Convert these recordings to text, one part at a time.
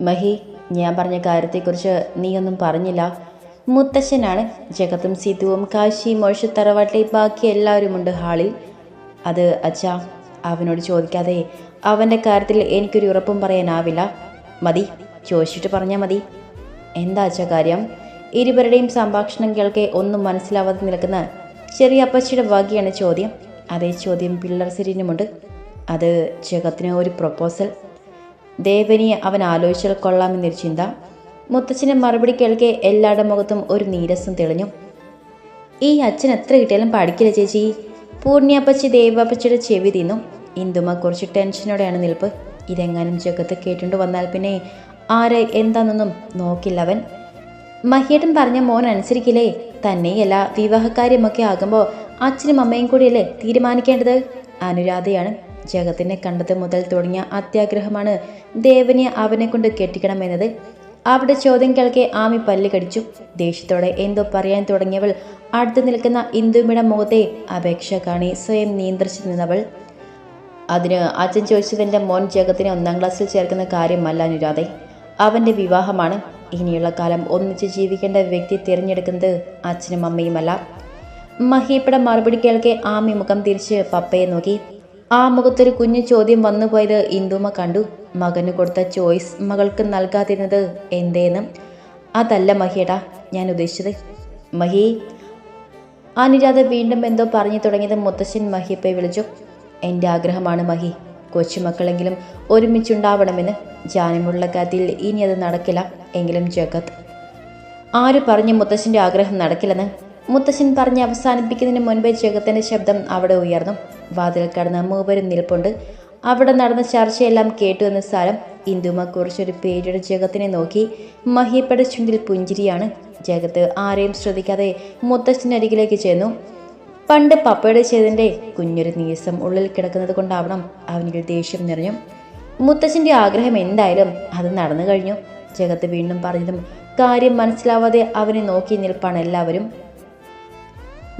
മഹി ഞാൻ പറഞ്ഞ കാര്യത്തെക്കുറിച്ച് നീയൊന്നും പറഞ്ഞില്ല. മുത്തശ്ശനാണ് ജഗത്തും സീതുവും കാശി മോശ തറവാട്ടിലെ ബാക്കി എല്ലാവരുമുണ്ട് ഹാളിൽ. അത് അച്ഛാ അവനോട് ചോദിക്കാതെ അവന്റെ കാര്യത്തിൽ എനിക്കൊരു ഉറപ്പും പറയാനാവില്ല. മതി ചോദിച്ചിട്ട് പറഞ്ഞാൽ മതി. എന്താ അച്ഛാ കാര്യം? ഇരുവരുടെയും സംഭാഷണം കേൾക്കെ ഒന്നും മനസ്സിലാവാതെ നിൽക്കുന്ന ചെറിയ അപ്പച്ചിയുടെ വകയാണ് ചോദ്യം. അതേ ചോദ്യം പിള്ളർ സിരിനുമുണ്ട്. അത് ജഗത്തിന് ഒരു പ്രപ്പോസൽ. ദേവനിയെ അവൻ ആലോചിച്ചാൽ കൊള്ളാമെന്നൊരു ചിന്ത. മുത്തച്ഛന്റെ മറുപടി കേൾക്കെ എല്ലാവരുടെ മുഖത്തും ഒരു നീരസം തെളിഞ്ഞു. ഈ അച്ഛൻ എത്ര കിട്ടിയാലും പഠിക്കില്ല ചേച്ചി. പൂർണിയപ്പച്ചി ദേവപ്പച്ചിയുടെ ചെവി തിന്നു. ഇന്ദുമ കുറച്ച് ടെൻഷനോടെയാണ് നിൽപ്പ്. ഇതെങ്ങാനും ജഗത്ത് കേട്ടുകൊണ്ട് വന്നാൽ പിന്നെ ആരെ എന്താണെന്നൊന്നും നോക്കില്ലവൻ മഹിയേട്ടൻ പറഞ്ഞ മോൻ അനുസരിക്കില്ലേ? തന്നെയല്ല വിവാഹകാര്യമൊക്കെ ആകുമ്പോൾ അച്ഛനും അമ്മയും കൂടിയല്ലേ തീരുമാനിക്കേണ്ടത്? അനുരാധയാണ്. ജഗത്തിനെ കണ്ടത് മുതൽ തുടങ്ങിയ അത്യാഗ്രഹമാണ് ദേവനെ അവനെ കൊണ്ട് കെട്ടിക്കണമെന്നത്. അവിടെ ചോദ്യം കേൾക്കെ ആമി പല്ല് കടിച്ചു. ദേഷ്യത്തോടെ എന്തോ പറയാൻ തുടങ്ങിയവൾ അടുത്ത് നിൽക്കുന്ന ഇന്ദുമിയുടെ മുഖത്തെ അപേക്ഷ കാണി സ്വയം നിയന്ത്രിച്ചു നിന്നവൾ അതിന് അച്ഛൻ ചോദിച്ചതിന്റെ മോൻ ജഗത്തിനെ ഒന്നാം ക്ലാസ്സിൽ ചേർക്കുന്ന കാര്യമല്ല അനുരാധെ. അവന്റെ വിവാഹമാണ്. ഇനിയുള്ള കാലം ഒന്നിച്ച് ജീവിക്കേണ്ട വ്യക്തി തിരഞ്ഞെടുക്കുന്നത് അച്ഛനും അമ്മയുമല്ല. മഹീപ്പയുടെ മറുപടി കേൾക്കെ ആമി മുഖം തിരിച്ച് പപ്പയെ നോക്കി. ആ മുഖത്തൊരു കുഞ്ഞു ചോദ്യം വന്നുപോയത് ഇന്ദുമ കണ്ടു. മകന് കൊടുത്ത ചോയ്സ് മകൾക്ക് നൽകാതിരുന്നത് എന്തേന്ന്? അതല്ല മഹിയടാ ഞാൻ ഉദ്ദേശിച്ചത്. മഹി അനുരാധ വീണ്ടും എന്തോ പറഞ്ഞു തുടങ്ങിയത് മുത്തശ്ശൻ മഹിയപ്പെ വിളിച്ചു. എന്റെ ആഗ്രഹമാണ് മഹി കൊച്ചുമക്കളെങ്കിലും ഒരുമിച്ചുണ്ടാവണമെന്ന്. ജാനമുള്ള കാര്യത്തിൽ ഇനി അത് നടക്കില്ല എങ്കിലും ജഗത്. ആര് പറഞ്ഞു മുത്തശ്ശന്റെ ആഗ്രഹം നടക്കില്ലെന്ന്? മുത്തശ്ശൻ പറഞ്ഞ് അവസാനിപ്പിക്കുന്നതിന് മുൻപേ ജഗത്തിന്റെ ശബ്ദം അവിടെ ഉയർന്നു. വാതിൽ കടന്ന് മൂവരും നിൽപ്പുണ്ട്. അവിടെ നടന്ന ചർച്ചയെല്ലാം കേട്ടു എന്ന സാരം ഇന്ദുമ കുറച്ചൊരു പേരുടെ ജഗത്തിനെ നോക്കി മഹിയപ്പയുടെ ചുണ്ടിൽ പുഞ്ചിരിയാണ്. ജഗത്ത് ആരെയും ശ്രദ്ധിക്കാതെ മുത്തശ്ശനരികിലേക്ക് ചെന്നു. പണ്ട് പപ്പയുടെ ചെയ്തതിന്റെ കുഞ്ഞൊരു നീസം ഉള്ളിൽ കിടക്കുന്നത് കൊണ്ടാവണം അവനിൽ ദേഷ്യം നിറഞ്ഞു. മുത്തശ്ശന്റെ ആഗ്രഹം എന്തായാലും അത് നടന്നു കഴിഞ്ഞു. ജഗത്ത് വീണ്ടും പറഞ്ഞതും കാര്യം മനസ്സിലാവാതെ അവനെ നോക്കി നിൽപ്പാണ് എല്ലാവരും.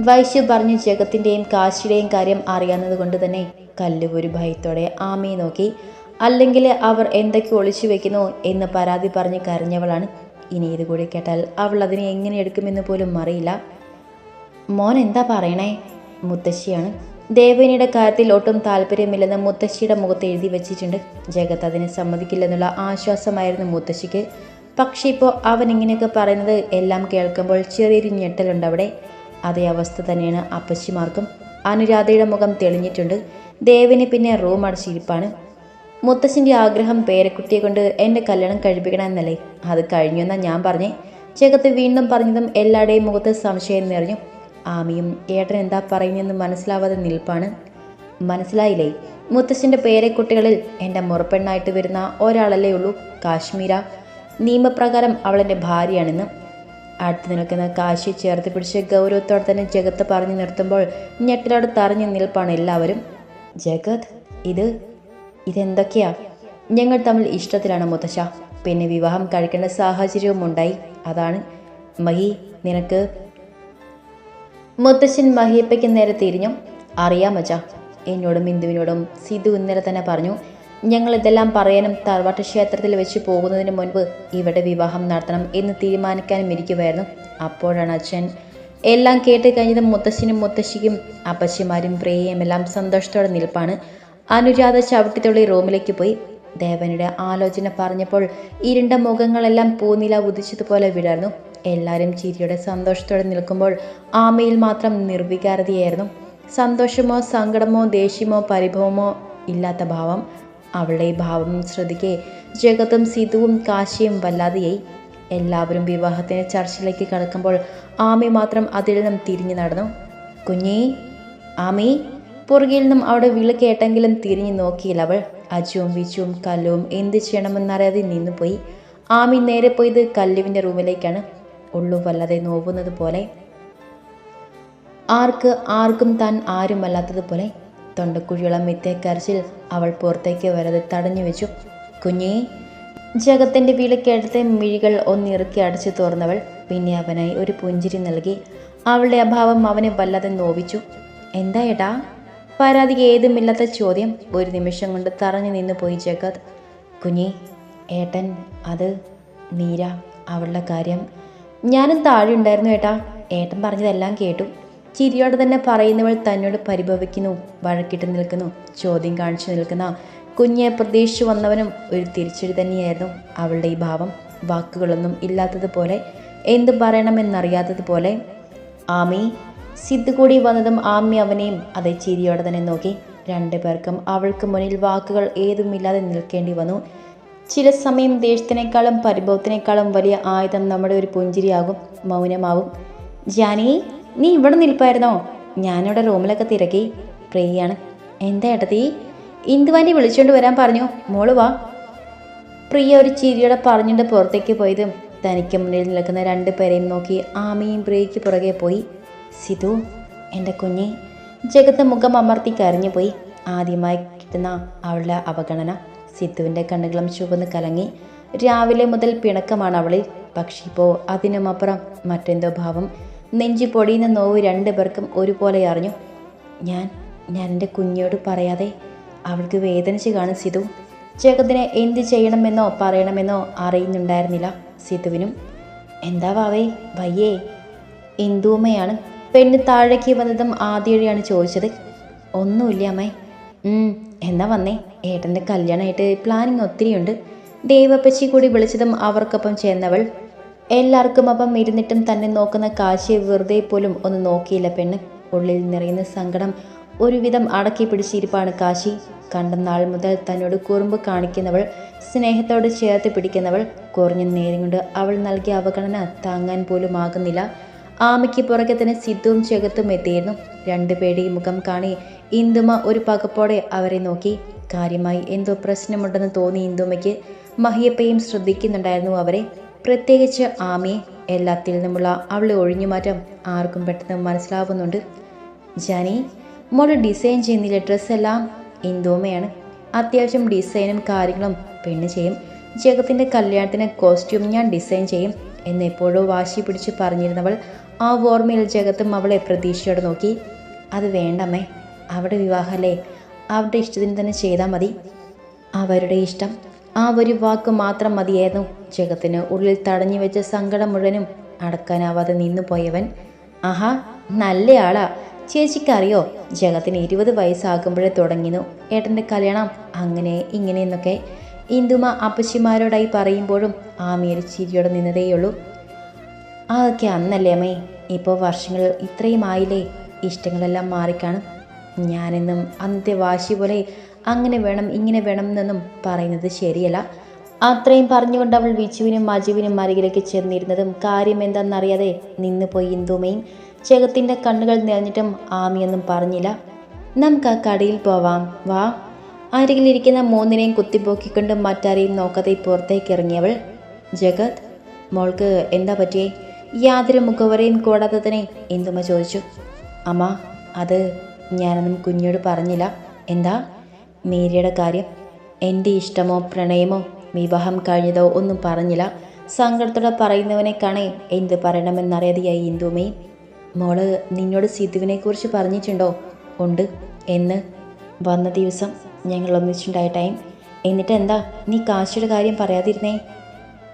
വൈശ്യു പറഞ്ഞു ജഗത്തിന്റെയും കാശിയുടെയും കാര്യം അറിയാവുന്നത് കൊണ്ട് തന്നെ കല്ലു ഒരു ഭയത്തോടെ ആമയെ നോക്കി. അല്ലെങ്കിൽ അവർ എന്തൊക്കെ ഒളിച്ചു വെക്കുന്നു എന്ന് പരാതി പറഞ്ഞ് കരഞ്ഞവളാണ്. ഇനി ഇത് കൂടി കേട്ടാൽ അവൾ അതിനെ എങ്ങനെ എടുക്കുമെന്ന് പോലും അറിയില്ല. മോൻ എന്താ പറയണേ? മുത്തശ്ശിയാണ്. ദേവനിയുടെ കാര്യത്തിൽ ഒട്ടും താല്പര്യമില്ലെന്ന് മുത്തശ്ശിയുടെ മുഖത്ത് എഴുതി വെച്ചിട്ടുണ്ട്. ജഗത്ത് അതിനെ സമ്മതിക്കില്ലെന്നുള്ള ആശ്വാസമായിരുന്നു മുത്തശ്ശിക്ക്. പക്ഷേ ഇപ്പോൾ അവൻ ഇങ്ങനെയൊക്കെ പറയുന്നത് എല്ലാം കേൾക്കുമ്പോൾ ചെറിയൊരു ഞെട്ടലുണ്ട് അവിടെ. അതേ അവസ്ഥ തന്നെയാണ് അപ്പച്ചിമാർക്കും. അനുരാധയുടെ മുഖം തെളിഞ്ഞിട്ടുണ്ട്. ദേവിന് പിന്നെ റൂം അടച്ചിരിപ്പാണ് മുത്തശ്ശന്റെ ആഗ്രഹം പേരക്കുട്ടിയെ കൊണ്ട് എന്റെ കല്യാണം കഴിപ്പിക്കണം എന്നല്ലേ? അത് കഴിഞ്ഞെന്നാണ് ഞാൻ പറഞ്ഞേ. ചേക്കത്ത് വീണ്ടും പറഞ്ഞതും എല്ലാവരുടെയും മുഖത്ത് സംശയം നിറഞ്ഞു. ആമിയും ഏട്ടൻ എന്താ പറയുന്നതെന്ന് മനസ്സിലാവാതെ നിൽപ്പാണ്. മനസ്സിലായില്ലേ? മുത്തശ്ശന്റെ പേരക്കുട്ടികളിൽ എന്റെ മുറപ്പെണ്ണായിട്ട് വരുന്ന ഒരാളല്ലേ ഉള്ളൂ കാശ്മീര. നിയമപ്രകാരം അവളെന്റെ ഭാര്യയാണെന്ന്. അടുത്ത് നിൽക്കുന്ന കാശി ചേർത്ത് പിടിച്ച് ഗൗരവത്തോടെ തന്നെ ജഗത്ത് പറഞ്ഞു നിർത്തുമ്പോൾ ഞെട്ടിലോട് തറഞ്ഞു നിൽപ്പാണ് എല്ലാവരും. ജഗത് ഇത് ഇതെന്തൊക്കെയാ? ഞങ്ങൾ തമ്മിൽ ഇഷ്ടത്തിലാണ് മുത്തശ്ശ. പിന്നെ വിവാഹം കഴിക്കേണ്ട സാഹചര്യവും ഉണ്ടായി. അതാണ്. മഹി നിനക്ക് മുത്തശ്ശൻ മഹിയപ്പയ്ക്ക് നേരെ തിരിഞ്ഞു. അറിയാം മച്ചാ എന്നോടും ബിന്ദുവിനോടും സിധു ഇന്നലെ തന്നെ പറഞ്ഞു ഞങ്ങൾ ഇതെല്ലാം പറയാനും തറവാട്ട് ക്ഷേത്രത്തിൽ വെച്ച് പോകുന്നതിന് മുൻപ് ഇവിടെ വിവാഹം നടത്തണം എന്ന് തീരുമാനിക്കാനും ഇരിക്കുമായിരുന്നു അപ്പോഴാണ് അച്ഛൻ എല്ലാം കേട്ട് കഴിഞ്ഞത് മുത്തശ്ശനും മുത്തശ്ശിക്കും അപ്പച്ചിമാരും പ്രിയയും എല്ലാം സന്തോഷത്തോടെ നിൽപ്പാണ്. അനുരാധ ചവിട്ടിത്തുള്ളി റൂമിലേക്ക് പോയി. ദേവനുടെ ആലോചന പറഞ്ഞപ്പോൾ ഇരുണ്ട മുഖങ്ങളെല്ലാം പൂനില ഉദിച്ചതുപോലെ വിടർന്നു. എല്ലാവരും ചിരിയുടെ സന്തോഷത്തോടെ നിൽക്കുമ്പോൾ ആമയിൽ മാത്രം നിർവികാരതയായിരുന്നു. സന്തോഷമോ സങ്കടമോ ദേഷ്യമോ പരിഭവമോ ഇല്ലാത്ത ഭാവം അവളുടെ ഭാവം ശ്രദ്ധിക്കെ ജഗത്തും സിധുവും കാശിയും വല്ലാതെയായി. എല്ലാവരും വിവാഹത്തിന് ചർച്ചിലേക്ക് കടക്കുമ്പോൾ ആമി മാത്രം അതിൽ നിന്നും തിരിഞ്ഞു നടന്നു. കുഞ്ഞി ആമി പുറകിൽ നിന്നും അവിടെ വിളി കേട്ടെങ്കിലും തിരിഞ്ഞു നോക്കിയില്ല അവൾ. അജുവും വിജുവും കല്ലുവും എന്ത് ചെയ്യണമെന്നറിയാതെ നിന്നുപോയി. ആമി നേരെ പോയത് കല്ലുവിന്റെ റൂമിലേക്കാണ്. ഉള്ളു വല്ലാതെ നോവുന്നത് പോലെ. ആർക്ക് ആർക്കും താൻ ആരുമല്ലാത്തതുപോലെ. തൊണ്ടക്കുഴിയോളം മിത്തേ കരച്ചിൽ അവൾ പുറത്തേക്ക് വരാതെ തടഞ്ഞു വെച്ചു. കുഞ്ഞേ ജഗത്തിന്റെ വിളിക്കെടുത്ത് മിഴികൾ ഒന്നിറുക്കി അടച്ചു തുറന്നവൾ പിന്നെ അവനായി ഒരു പുഞ്ചിരി നൽകി. അവളുടെ അഭാവം അവനെ വല്ലാതെ നോവിച്ചു. എന്താ ഏട്ടാ? പരാതിക്ക് ഏതുമില്ലാത്ത ചോദ്യം. ഒരു നിമിഷം കൊണ്ട് തറഞ്ഞു നിന്നു പോയി ജഗത്. കുഞ്ഞി ഏട്ടൻ അത് നീരാ അവളുടെ കാര്യം. ഞാനും താഴെ ഉണ്ടായിരുന്നു ഏട്ടാ. ഏട്ടൻ പറഞ്ഞതെല്ലാം കേട്ടു. ചിരിയോടെ തന്നെ പറയുന്നവൾ തന്നോട് പരിഭവിക്കുന്നു വഴക്കിട്ട് നിൽക്കുന്നു ചോദ്യം കാണിച്ചു നിൽക്കുന്ന കുഞ്ഞെ പ്രതീക്ഷിച്ചു വന്നവനും ഒരു തിരിച്ചടി തന്നെയായിരുന്നു. അവളുടെ ഈ ഭാവം വാക്കുകളൊന്നും ഇല്ലാത്തതുപോലെ എന്തു പറയണമെന്നറിയാത്തതുപോലെ. ആമി സിദ്ധു കൂടി വന്നതും ആമി അവനെയും അതേ ചിരിയോടെ തന്നെ നോക്കി. രണ്ടുപേർക്കും അവൾക്ക് മുന്നിൽ വാക്കുകൾ ഏതുമില്ലാതെ നിൽക്കേണ്ടി വന്നു. ചില സമയം ദേഷ്യത്തിനേക്കാളും പരിഭവത്തിനേക്കാളും വലിയ ആയുധം നമ്മുടെ ഒരു പുഞ്ചിരിയാകും മൗനമാവും. ജാനി നീ ഇവിടെ നിൽപ്പായിരുന്നോ? ഞാനിവിടെ റൂമിലൊക്കെ തിരക്കി. പ്രിയാണ് എന്താ ഏട്ടത്തി? ഇന്ദുവാന്റെ വിളിച്ചുകൊണ്ട് വരാൻ പറഞ്ഞു. മോൾ വാ. പ്രിയ ഒരു ചിരിയോടെ പറഞ്ഞിട്ട് പുറത്തേക്ക് പോയതും തനിക്ക് മുന്നിൽ നിൽക്കുന്ന രണ്ട് പേരെയും നോക്കി ആമയും പ്രിയയ്ക്ക് പുറകെ പോയി. സിധു എന്റെ കുഞ്ഞെ ജഗത്ത് മുഖം അമർത്തി കരഞ്ഞുപോയി ആദ്യമായി കിട്ടുന്ന അവളുടെ അവഗണന. സിദ്ധുവിന്റെ കണ്ണുകളും ചുവന്ന് കലങ്ങി. രാവിലെ മുതൽ പിണക്കമാണ് അവളിൽ. പക്ഷിപ്പോൾ അതിനുമപ്പുറം മറ്റെന്തോ ഭാവം. നെഞ്ചു പൊടിയുന്ന നോവ് രണ്ടു പേർക്കും ഒരുപോലെ അറിഞ്ഞു. ഞാൻ ഞാൻ എന്റെ കുഞ്ഞോട് പറയാതെ അവൾക്ക് വേദനിച്ച് കാണും സിധു. ചേക്കത്തിനെ എന്ത് ചെയ്യണമെന്നോ പറയണമെന്നോ അറിയുന്നുണ്ടായിരുന്നില്ല സിധുവിനും. എന്താ വാവേ വയ്യേ. ഇന്ദുമ്മയാണ് പെണ്ണ് താഴേക്ക് വന്നതും ആദ്യവഴിയാണ് ചോദിച്ചത്. ഒന്നുമില്ല അമ്മേ. എന്നാ വന്നേ. ഏട്ടന്റെ കല്യാണമായിട്ട് പ്ലാനിങ് ഒത്തിരിയുണ്ട്. ദേവപ്പച്ചി കൂടി വിളിച്ചതും അവർക്കൊപ്പം ചേർന്നവൾ എല്ലാവർക്കും അപ്പം ഇരുന്നിട്ടും തന്നെ നോക്കുന്ന കാശിയെ വെറുതെ പോലും ഒന്ന് നോക്കിയില്ല. പെണ്ണ് ഉള്ളിൽ നിറയുന്ന സങ്കടം ഒരുവിധം അടക്കി പിടിച്ചിരിപ്പാണ് കാശി. കണ്ട നാൾ മുതൽ തന്നോട് കുറുമ്പ് കാണിക്കുന്നവൾ സ്നേഹത്തോട് ചേർത്ത് പിടിക്കുന്നവൾ കുറഞ്ഞ നേരം കൊണ്ട് അവൾ നൽകിയ അവഗണന താങ്ങാൻ പോലും ആകുന്നില്ല. ആമയ്ക്ക് പുറകെ തന്നെ സിദ്ധുവും ചെകത്തും എത്തിയിരുന്നു. രണ്ടുപേരുടെയും മുഖം കാണി ഇന്ദുമ ഒരു പകപ്പോടെ അവരെ നോക്കി. കാര്യമായി എന്തോ പ്രശ്നമുണ്ടെന്ന് തോന്നി ഇന്ദുമയ്ക്ക്. മഹിയപ്പയും ശ്രദ്ധിക്കുന്നുണ്ടായിരുന്നു അവരെ. പ്രത്യേകിച്ച് ആമിയെ എല്ലാത്തിൽ നിന്നുമുള്ള അവളെ ഒഴിഞ്ഞുമാറ്റം ആർക്കും പെട്ടെന്ന് മനസ്സിലാവുന്നുണ്ട്. ജാനി മോൾ ഡിസൈൻ ചെയ്യുന്നില്ല ഡ്രസ്സെല്ലാം? ഇന്ദോമയാണ് അത്യാവശ്യം ഡിസൈനും കാര്യങ്ങളും പെണ്ണ് ചെയ്യും. ജഗത്തിന്റെ കല്യാണത്തിന് കോസ്റ്റ്യൂം ഞാൻ ഡിസൈൻ ചെയ്യും എന്ന് എപ്പോഴോ വാശി പിടിച്ച് പറഞ്ഞിരുന്നവൾ ആ ഓർമ്മയിൽ ജഗത്തും അവളെ പ്രതീക്ഷയോടെ നോക്കി. അത് വേണ്ടമ്മേ അവിടെ വിവാഹമല്ലേ? അവരുടെ ഇഷ്ടത്തിന് തന്നെ ചെയ്താൽ മതി. അവരുടെ ഇഷ്ടം ആ ഒരു വാക്ക് മാത്രം മതിയായിരുന്നു. ജഗത്തിന് ഉള്ളിൽ തടഞ്ഞു വെച്ച സങ്കടം മുഴുവനും അടക്കാനാവാതെ നിന്നു പോയവൻ ആഹാ നല്ലയാളാ ചേച്ചിക്കറിയോ ജഗത്തിന് ഇരുപത് വയസ്സാകുമ്പോഴേ തുടങ്ങിനു ഏട്ടന്റെ കല്യാണം അങ്ങനെ ഇങ്ങനെ എന്നൊക്കെ ഇന്ദുമ അപ്പച്ചിമാരോടായി പറയുമ്പോഴും ആമിയൊരു ചിരിയോടെ നിന്നതേയുള്ളൂ. അതൊക്കെ അന്നല്ലേ അമ്മേ. ഇപ്പോൾ വർഷങ്ങൾ ഇത്രയും ആയില്ലേ. ഇഷ്ടങ്ങളെല്ലാം മാറിക്കാണും. ഞാനെന്നും അന്നത്തെ വാശി പോലെ അങ്ങനെ വേണം ഇങ്ങനെ വേണം എന്നൊന്നും പറയുന്നത് ശരിയല്ല. അത്രയും പറഞ്ഞുകൊണ്ട് അവൾ വിജുവിനും മജുവിനും അരികിലേക്ക് ചെന്നിരുന്നതും കാര്യം എന്താണെന്നറിയാതെ നിന്ന് പോയി ഇന്ദുമയും ചെകത്തിന്റെ കണ്ണുകൾ നിറഞ്ഞിട്ടും ആമിയൊന്നും പറഞ്ഞില്ല. നമുക്ക് ആ കടയിൽ പോവാം. വാ. അരികിലിരിക്കുന്ന മൂന്നിനെയും കുത്തിപ്പോക്കിക്കൊണ്ട് മറ്റാരെയും നോക്കാതെ പുറത്തേക്ക് ഇറങ്ങിയവൾ ജഗത്. മോൾക്ക് എന്താ പറ്റിയേ? യാതൊരു മുഖവരെയും കൂടാത്തതിനെ ഇന്ദുമ ചോദിച്ചു. അമ്മ അത് ഞാനൊന്നും കുഞ്ഞോട് പറഞ്ഞില്ല. എന്താ? മീരയുടെ കാര്യം എന്റെ ഇഷ്ടമോ പ്രണയമോ വിവാഹം കഴിഞ്ഞതോ ഒന്നും പറഞ്ഞില്ല. സങ്കടത്തോടെ പറയുന്നവനെ കാണേ എന്ത് പറയണമെന്നറിയാതെയായി ഇന്ദുമേ. മോൾ നിന്നോട് സിദ്ധുവിനെ കുറിച്ച് പറഞ്ഞിട്ടുണ്ടോ? ഉണ്ട് എന്ന് വന്ന ദിവസം ഞങ്ങൾ ഒന്നിച്ചുണ്ടായ ടൈം. എന്നിട്ട് എന്താ നീ കാശിയുടെ കാര്യം പറയാതിരുന്നേ?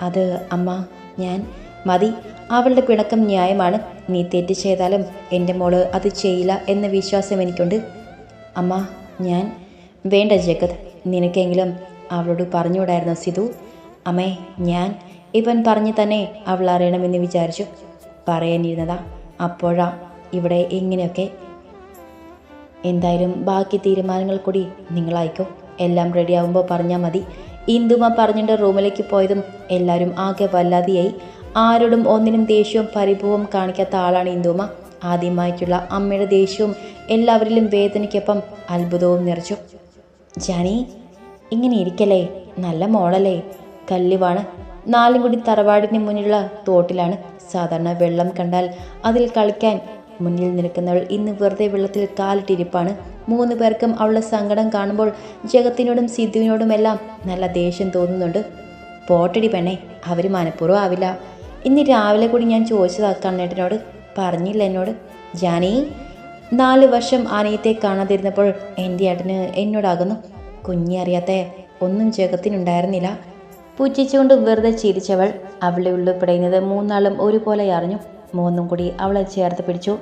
അത് അമ്മ ഞാൻ. മതി അവളുടെ പിണക്കം ന്യായമാണ്. നീ തെറ്റ് ചെയ്താലും എന്റെ മോൾ അത് ചെയ്യില്ല എന്ന വിശ്വാസം എനിക്കുണ്ട്. അമ്മ ഞാൻ. വേണ്ട ജഗത് നിനക്കെങ്കിലും അവളോട് പറഞ്ഞുകൂടായിരുന്നു സിധു? അമ്മേ ഞാൻ ഇവൻ പറഞ്ഞു തന്നെ അവൾ അറിയണമെന്ന് വിചാരിച്ചു. പറയാനിരുന്നതാ. അപ്പോഴാ ഇവിടെ ഇങ്ങനെയൊക്കെ എന്തായാലും ബാക്കി തീരുമാനങ്ങൾ കൂടി നിങ്ങളായിക്കോ. എല്ലാം റെഡിയാവുമ്പോൾ പറഞ്ഞാൽ മതി. ഇന്ദുമ പറഞ്ഞിട്ട് റൂമിലേക്ക് പോയതും എല്ലാവരും ആകെ വല്ലാതെയായി. ആരോടും ഒന്നിനും ദേഷ്യവും പരിഭവവും കാണിക്കാത്ത ആളാണ് ഇന്ദുമ. ആദ്യമായിട്ടുള്ള അമ്മയുടെ ദേഷ്യവും എല്ലാവരിലും വേദനയ്ക്കൊപ്പം അത്ഭുതവും നിറച്ചു. ജാനി ഇങ്ങനെ ഇരിക്കലേ നല്ല മോളല്ലേ? കല്ലുവാണ്. നാലും കൂടി തറവാടിന് മുന്നിലുള്ള തോട്ടിലാണ് സാധാരണ വെള്ളം കണ്ടാൽ. അതിൽ കളിക്കാൻ മുന്നിൽ നിൽക്കുന്നവൾ ഇന്ന് വെറുതെ വെള്ളത്തിൽ കാലിട്ടിരിപ്പാണ്. മൂന്ന് പേർക്കും അവളുടെ സങ്കടം കാണുമ്പോൾ ജഗത്തിനോടും സിദ്ധുവിനോടുമെല്ലാം നല്ല ദേഷ്യം തോന്നുന്നുണ്ട്. പോട്ടടി പെണ്ണെ അവർ മനഃപൂർവം ആവില്ല. ഇന്ന് രാവിലെ കൂടി ഞാൻ ചോദിച്ചതാ കണ്ണേട്ടനോട്. പറഞ്ഞില്ല എന്നോട്. ജാനി നാല് വർഷം ആനയത്തെ കാണാതിരുന്നപ്പോൾ എന്റെ ഏട്ടന് എന്നോടാകുന്നു കുഞ്ഞി അറിയാത്ത ഒന്നും ജഗത്തിനുണ്ടായിരുന്നില്ല. പുച്ഛിച്ചുകൊണ്ട് വെറുതെ ചിരിച്ചവൾ അവളെ ഉള്ളിൽ പിടയുന്നത് മൂന്നാളും ഒരുപോലെ അറിഞ്ഞു. മൂന്നും കൂടി അവളെ ചേർത്ത് പിടിച്ചു.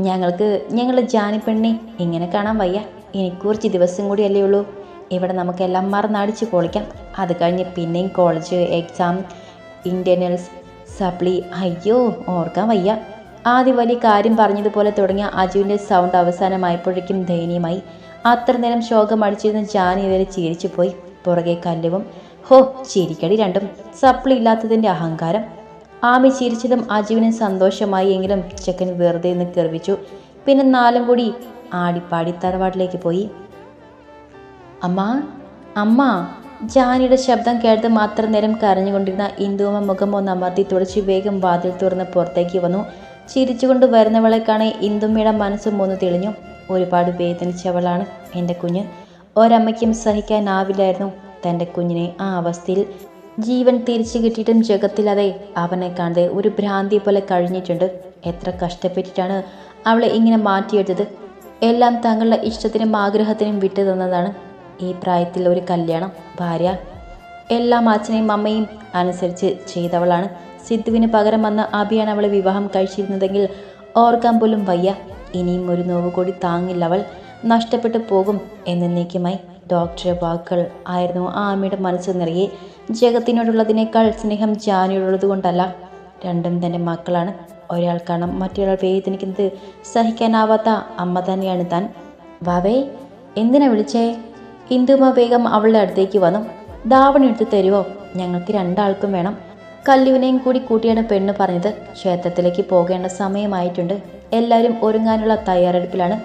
ഞങ്ങൾക്ക് ഞങ്ങളുടെ ജാനിപ്പെണ്ണി ഇങ്ങനെ കാണാൻ വയ്യ. ഇനി കുറച്ച് ദിവസം കൂടിയല്ലേ ഉള്ളൂ. ഇവിടെ നമുക്കെല്ലാം മറന്നടിച്ച് പൊളിക്കാം. അത് കഴിഞ്ഞ് പിന്നെയും കോളേജ് എക്സാം ഇന്റേർണൽസ് സപ്ലി. അയ്യോ ഓർക്കാൻ വയ്യ. ആദ്യ വലിയ കാര്യം പറഞ്ഞതുപോലെ തുടങ്ങിയ അജുവിന്റെ സൗണ്ട് അവസാനമായപ്പോഴേക്കും ദയനീയമായി. അത്ര നേരം ശോകം അടിച്ചിരുന്ന ജാനി വരെ ചിരിച്ചു പോയി. പുറകെ കല്ലുവും ഹോ ചിരിക്കടി രണ്ടും. സപ്ലി ഇല്ലാത്തതിന്റെ അഹങ്കാരം. ആമി ചിരിച്ചതും അജുവിന് സന്തോഷമായി എങ്കിലും ചെക്കൻ വെറുതെ നിന്ന് കെറിവിച്ചു പിന്നെ നാലും കൂടി ആടിപ്പാടി തറവാട്ടിലേക്ക് പോയി. അമ്മ അമ്മ ജാനിയുടെ ശബ്ദം കേട്ട് മാത്രം നേരം കരഞ്ഞുകൊണ്ടിരുന്ന ഇന്ദുവമ്മ മുഖം ഒന്ന് അമർത്തി തുടച്ച് വേഗം വാതിൽ തുറന്ന് പുറത്തേക്ക് വന്നു. ചിരിച്ചുകൊണ്ട് വരുന്നവളെ കാണെ ഇന്ദുമ്മയുടെ മനസ്സ് ഒന്ന് തെളിഞ്ഞു. ഒരുപാട് വേദനിച്ചവളാണ് എന്റെ കുഞ്ഞ്. ഒരമ്മയ്ക്കും സഹിക്കാനാവില്ലായിരുന്നു തന്റെ കുഞ്ഞിനെ ആ അവസ്ഥയിൽ. ജീവൻ തിരിച്ചു കിട്ടിയിട്ടും ജഗത്തിലതെ അവനെ കാണാതെ ഒരു ഭ്രാന്തി പോലെ കഴിഞ്ഞിട്ടുണ്ട്. എത്ര കഷ്ടപ്പെട്ടിട്ടാണ് അവളെ ഇങ്ങനെ മാറ്റിയെടുത്തത്. എല്ലാം തങ്ങളുടെ ഇഷ്ടത്തിനും ആഗ്രഹത്തിനും വിട്ടു തന്നതാണ് ഈ പ്രായത്തിൽ ഒരു കല്യാണം. ഭാര്യ. എല്ലാം അച്ഛനെയും അമ്മയും അനുസരിച്ച് ചെയ്തവളാണ്. സിദ്ധുവിന് പകരം വന്ന അഭിയാണ് അവളെ വിവാഹം കഴിച്ചിരുന്നതെങ്കിൽ ഓർക്കാൻ പോലും വയ്യ. ഇനിയും ഒരു നോവ് കൂടി താങ്ങില്ല അവൾ. നഷ്ടപ്പെട്ടു പോകും എന്നേക്കുമായി ഡോക്ടറെ വാക്കുകൾ ആയിരുന്നു ആ അമ്മയുടെ മനസ്സ് നിറയെ. ജഗത്തിനോടുള്ളതിനേക്കാൾ സ്നേഹം ജാനിയോടുള്ളത് കൊണ്ടല്ല. രണ്ടും തന്റെ മക്കളാണ്. ഒരാൾ കാണാം മറ്റൊരാൾ വേദനിക്കുന്നത് സഹിക്കാനാവാത്ത അമ്മ തന്നെയാണ് താൻ. വാവേ എന്തിനാ വിളിച്ചേ? ഹിന്ദുമ വേഗം അവളുടെ അടുത്തേക്ക് വന്നു. ധാവണി എടുത്ത് തരുമോ ഞങ്ങൾക്ക് രണ്ടാൾക്കും വേണം. കല്ലുവിനെയും കൂടി കൂട്ടിയാണ് പെണ്ണ് പറഞ്ഞത്. ക്ഷേത്രത്തിലേക്ക് പോകേണ്ട സമയമായിട്ടുണ്ട്. എല്ലാവരും ഒരുങ്ങാനുള്ള തയ്യാറെടുപ്പിലാണ്.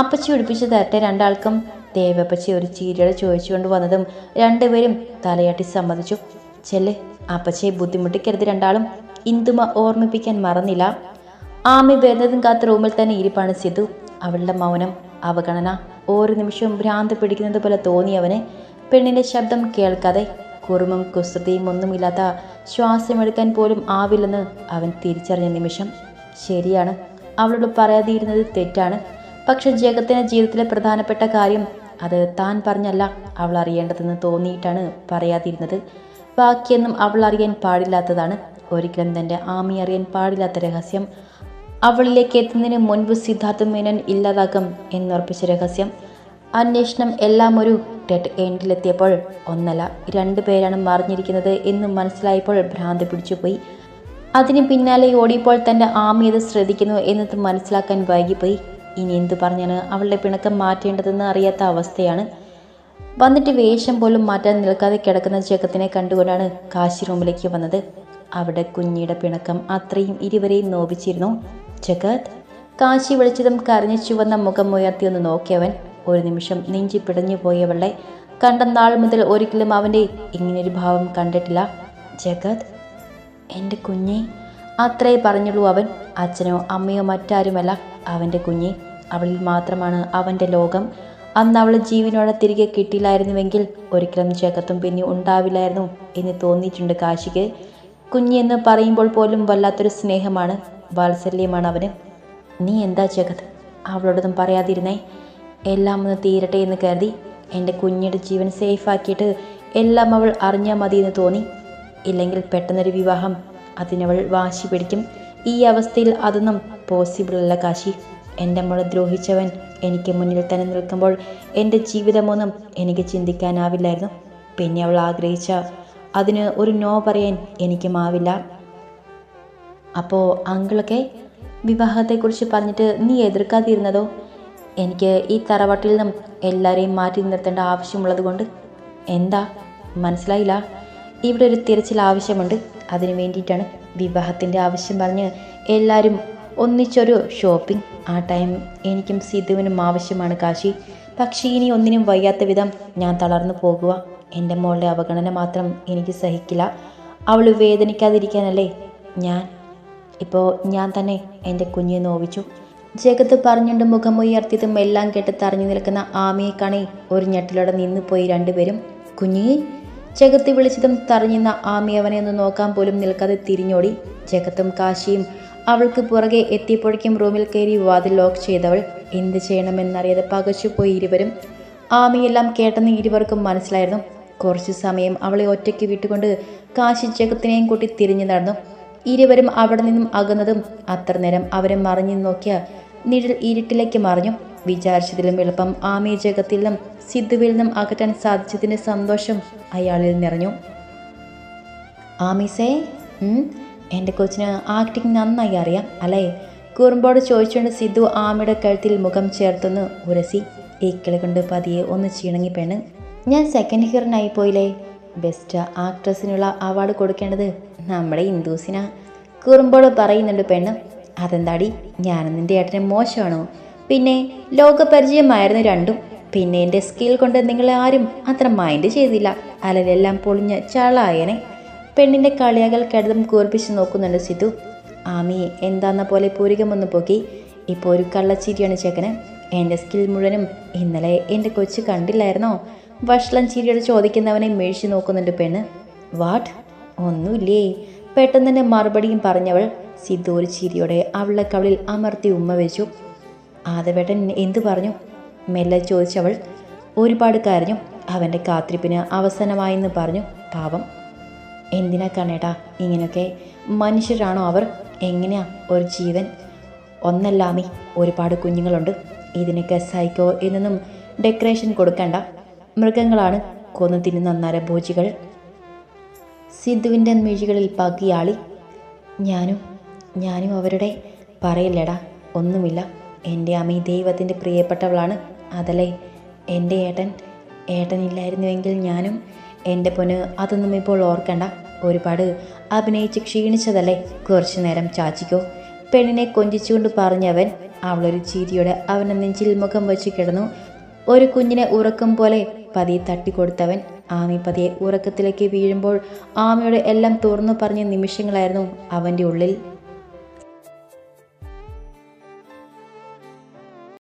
അപ്പച്ചി ഒടിപ്പിച്ച് തരട്ടെ രണ്ടാൾക്കും ദേവപ്പച്ചി ഒരു ചീരയുടെ ചോദിച്ചുകൊണ്ട് വന്നതും രണ്ടുപേരും തലയാട്ടി സമ്മതിച്ചു. ചെല്ല് അപ്പച്ചയെ ബുദ്ധിമുട്ടിക്കരുത് രണ്ടാളും. ഇന്ദുമ ഓർമ്മിപ്പിക്കാൻ മറന്നില്ല. ആമി വരുന്നതും കാത്ത റൂമിൽ തന്നെ ഇരിപ്പാണ് സിധു അവളുടെ മൗനം അവഗണന ഓരോ നിമിഷവും ഭ്രാന്ത് പിടിക്കുന്നത് പോലെ തോന്നിയവന് പെണ്ണിന്റെ ശബ്ദം കേൾക്കാതെ കുറുമും കുസൃതിയും ഒന്നുമില്ലാത്ത ശ്വാസമെടുക്കാൻ പോലും ആവില്ലെന്ന് അവൻ തിരിച്ചറിഞ്ഞ നിമിഷം ശരിയാണ് അവളോട് പറയാതിരുന്നത് തെറ്റാണ്. പക്ഷെ ജഗത്തിന് ജീവിതത്തിലെ പ്രധാനപ്പെട്ട കാര്യം അത് താൻ പറഞ്ഞല്ല അവൾ അറിയേണ്ടതെന്ന് തോന്നിയിട്ടാണ് പറയാതിരുന്നത്. ബാക്കിയൊന്നും അവൾ അറിയാൻ പാടില്ലാത്തതാണ്. ഒരിക്കലും തന്റെ ആമി അറിയാൻ പാടില്ലാത്ത രഹസ്യം. അവളിലേക്ക് എത്തുന്നതിന് മുൻപ് സിദ്ധാർത്ഥ മേനൻ ഇല്ലാതാക്കും എന്നുറപ്പിച്ച രഹസ്യം. അന്വേഷണം എല്ലാം ഒരു ഡെഡ് എൻഡിലെത്തിയപ്പോൾ ഒന്നല്ല രണ്ടു പേരാണ് മറിഞ്ഞിരിക്കുന്നത് എന്ന് മനസ്സിലായപ്പോൾ ഭ്രാന്ത് പിടിച്ചുപോയി. അതിന് പിന്നാലെ ഓടിയപ്പോൾ തന്റെ ആമിയത് ശ്രദ്ധിക്കുന്നു എന്നത് മനസ്സിലാക്കാൻ വൈകിപ്പോയി. ഇനി എന്തു പറഞ്ഞാണ് അവളുടെ പിണക്കം മാറ്റേണ്ടതെന്ന് അറിയാത്ത അവസ്ഥയാണ്. വന്നിട്ട് വേഷം പോലും മാറ്റാൻ നിൽക്കാതെ കിടക്കുന്ന ജഗത്തിനെ കണ്ടുകൊണ്ടാണ് കാശി റൂമിലേക്ക് വന്നത്. അവിടെ കുഞ്ഞിയുടെ പിണക്കം അത്രയും ഇരുവരെയും നോവിച്ചിരുന്നു. ജഗത് കാശി വിളിച്ചതും കരഞ്ഞു ചുവന്ന മുഖം ഉയർത്തിയൊന്ന് നോക്കിയവൻ ഒരു നിമിഷം നെഞ്ചി പിടഞ്ഞു പോയവളെ കണ്ട നാൾ മുതൽ ഒരിക്കലും അവന്റെ ഇങ്ങനൊരു ഭാവം കണ്ടിട്ടില്ല. ജഗത് എന്റെ കുഞ്ഞെ അത്രേ പറഞ്ഞുള്ളൂ അവൻ. അച്ഛനോ അമ്മയോ മറ്റാരുമല്ല അവന്റെ കുഞ്ഞെ. അവളിൽ മാത്രമാണ് അവന്റെ ലോകം. അന്ന് അവൾ ജീവനോടെ തിരികെ കിട്ടിയില്ലായിരുന്നുവെങ്കിൽ ഒരിക്കലും ജഗത്തും പിന്നെ ഉണ്ടാവില്ലായിരുന്നു എന്ന് തോന്നിയിട്ടുണ്ട് കാശിക്ക്. കുഞ്ഞെന്ന് പറയുമ്പോൾ പോലും വല്ലാത്തൊരു സ്നേഹമാണ് വാത്സല്യമാണ് അവന്. നീ എന്താ ജഗത്? അവളോടൊന്നും പറയാതിരുന്നേ. എല്ലാം ഒന്ന് തീരട്ടെ എന്ന് കരുതി എന്റെ കുഞ്ഞിയുടെ ജീവൻ സേഫാക്കിയിട്ട് എല്ലാം അവൾ അറിഞ്ഞാൽ മതി എന്ന് തോന്നി. ഇല്ലെങ്കിൽ പെട്ടെന്നൊരു വിവാഹം അതിനവൾ വാശി പിടിക്കും. ഈ അവസ്ഥയിൽ അതൊന്നും പോസിബിൾ അല്ല കാശി. എന്റെ മോളെ ദ്രോഹിച്ചവൻ എനിക്ക് മുന്നിൽ തന്നെ നിൽക്കുമ്പോൾ എന്റെ ജീവിതമൊന്നും എനിക്ക് ചിന്തിക്കാനാവില്ലായിരുന്നു. പിന്നെ അവൾ ആഗ്രഹിച്ച അതിന് ഒരു നോ പറയാൻ എനിക്കുമാവില്ല അപ്പോൾ അങ്കിളൊക്കെ വിവാഹത്തെക്കുറിച്ച് പറഞ്ഞിട്ട് നീ എതിർക്കാതിരുന്നതോ? എനിക്ക് ഈ തറവാട്ടിൽ നിന്നും എല്ലാവരെയും മാറ്റി നിർത്തേണ്ട ആവശ്യമുള്ളത് കൊണ്ട് എന്താ? മനസ്സിലായില്ല. ഇവിടെ ഒരു തിരച്ചിൽ ആവശ്യമുണ്ട്. അതിനു വേണ്ടിയിട്ടാണ് വിവാഹത്തിന്റെ ആവശ്യം പറഞ്ഞ് എല്ലാവരും ഒന്നിച്ചൊരു ഷോപ്പിംഗ് ആ ടൈം എനിക്കും സിധുവിനും ആവശ്യമാണ് കാശി. പക്ഷേ ഇനി ഒന്നിനും വയ്യാത്ത വിധം ഞാൻ തളർന്നു പോകുക എന്റെ മോളുടെ അവഗണന മാത്രം എനിക്ക് സഹിക്കില്ല. അവൾ വേദനിക്കാതിരിക്കാനല്ലേ ഞാൻ. ഇപ്പോൾ ഞാൻ തന്നെ എന്റെ കുഞ്ഞിനെ നോവിച്ചു. ജഗത്ത് പറഞ്ഞുകൊണ്ട് മുഖമുയർത്തിയതും എല്ലാം കേട്ട് തറഞ്ഞു നിൽക്കുന്ന ആമയെ കാണി ഒരു ഞെട്ടിലോടെ നിന്നുപോയി രണ്ടുപേരും. കുഞ്ഞി ജഗത്ത് വിളിച്ചതും തറഞ്ഞുന്ന ആമി അവനെ ഒന്ന് നോക്കാൻ പോലും നിൽക്കാതെ തിരിഞ്ഞോടി. ജഗത്തും കാശിയും അവൾക്ക് പുറകെ എത്തിയപ്പോഴേക്കും റൂമിൽ കയറി വാതിൽ ലോക്ക് ചെയ്തവൾ എന്ത് ചെയ്യണമെന്നറിയാതെ പകച്ചുപോയി ഇരുവരും ആമിയെല്ലാം കേട്ടെന്ന് ഇരുവർക്കും മനസ്സിലായിരുന്നു. കുറച്ചു സമയം അവളെ ഒറ്റയ്ക്ക് വിട്ടുകൊണ്ട് കാശി ജഗത്തിനെയും കൂട്ടി തിരിഞ്ഞു നടന്നു. ഇരുവരും അവിടെ നിന്നും അകന്നതും അത്ര നേരം അവരെ മറിഞ്ഞു നോക്കിയ നിഴൽ ഇരുട്ടിലേക്ക് മറിഞ്ഞു. വിചാരിച്ചതിലും എളുപ്പം ആമി ജഗത്തിൽ നിന്നും സിദ്ധുവിൽ നിന്നും അകറ്റാൻ സാധിച്ചതിന്റെ സന്തോഷം അയാളിൽ നിറഞ്ഞു. ആമീസേ എന്റെ കൊച്ചിന് ആക്ടിങ് നന്നായി അറിയാം അല്ലേ? കുറുമ്പോട് ചോദിച്ചുകൊണ്ട് സിദ്ധു ആമയുടെ കഴുത്തിൽ മുഖം ചേർത്തൊന്ന് ഉരസി. ഏക്കിളെ കൊണ്ട് പതിയെ ഒന്ന് ചീണങ്ങി പെണ്ണ്. ഞാൻ സെക്കൻഡ് ഹിയറിനായി പോയില്ലേ? ബെസ്റ്റ് ആക്ട്രസിനുള്ള അവാർഡ് കൊടുക്കേണ്ടത് നമ്മുടെ ഇന്ദൂസിന. കുറുമ്പോൾ പറയുന്നുണ്ട് പെണ്ണ് അതെന്താടി? ഞാനും നിന്റെ ഏട്ടനെ മോശമാണോ? പിന്നെ ലോകപരിചയമായിരുന്നു രണ്ടും. പിന്നെ എന്റെ സ്കിൽ കൊണ്ട് നിങ്ങളെ ആരും അത്ര മൈൻഡ് ചെയ്തില്ല. അലരെല്ലാം പൊളിഞ്ഞ ചളായനെ. പെണ്ണിന്റെ കളിയകൾ കടുതം കൂർപ്പിച്ച് നോക്കുന്നുണ്ട് സിധു ആമി എന്താന്ന പോലെ പൂരികമൊന്ന് പൊക്കി. ഇപ്പോൾ ഒരു കള്ളച്ചിരിയാണ് ചേക്കന്. എന്റെ സ്കിൽ മുഴുവനും ഇന്നലെ എന്റെ കൊച്ചു കണ്ടില്ലായിരുന്നോ? വഷളം ചിരിയോട് ചോദിക്കുന്നവനെ മേഴിച്ചു നോക്കുന്നുണ്ട് പെണ്ണ്. വാട്ട്? ഒന്നുമില്ലേ പെട്ടെന്ന് തന്നെ മറുപടിയും പറഞ്ഞവൾ സിദ്ധു ഒരു ചിരിയോടെ അവളുടെ കവളിൽ അമർത്തി ഉമ്മ വെച്ചു. ആദവേട്ടൻ എന്തു പറഞ്ഞു? മെല്ലെ ചോദിച്ചവൾ. ഒരുപാട് കരഞ്ഞു. അവന്റെ കാത്തിരിപ്പിന് അവസാനമായെന്ന് പറഞ്ഞു. പാവം. എന്തിനാ കണ്ണേട്ടാ? ഇങ്ങനെയൊക്കെ മനുഷ്യരാണോ അവർ? എങ്ങനെയാ ഒരു ജീവൻ? ഒന്നല്ലാമി ഒരുപാട് കുഞ്ഞുങ്ങളുണ്ട്. ഇതിനൊക്കെ സൈക്കോ എന്നൊന്നും ഡെക്കറേഷൻ കൊടുക്കണ്ട. മൃഗങ്ങളാണ് കൊന്നു തിന്നുന്ന നരഭോജികൾ. സിദ്ധുവിന്റെ മിഴികളിൽ പകിയാളി. ഞാനും ഞാനും അവരുടെ പറയില്ലടാ ഒന്നുമില്ല. എന്റെ അമ്മ ദൈവത്തിന്റെ പ്രിയപ്പെട്ടവളാണ്. അതല്ലേ എന്റെ ഏട്ടൻ ഏട്ടനില്ലായിരുന്നുവെങ്കിൽ ഞാനും എന്റെ പൊന്ന് അതൊന്നും ഇപ്പോൾ ഓർക്കണ്ട. ഒരുപാട് അഭിനയിച്ച് ക്ഷീണിച്ചതല്ലേ? കുറച്ചു നേരം ചാച്ചിക്കോ. പെണ്ണിനെ കൊഞ്ചിച്ചുകൊണ്ട് പറഞ്ഞവൻ അവളൊരു ചിരിയോടെ അവനെ നെഞ്ചിൽ മുഖം വെച്ച് കിടന്നു. ഒരു കുഞ്ഞിനെ ഉറക്കം പോലെ പതിയെ തട്ടിക്കൊടുത്തവൻ ആമി പതിയെ ഉറക്കത്തിലേക്ക് വീഴുമ്പോൾ ആമയുടെ എല്ലാം തുറന്നു പറഞ്ഞ നിമിഷങ്ങളായിരുന്നു അവന്റെ ഉള്ളിൽ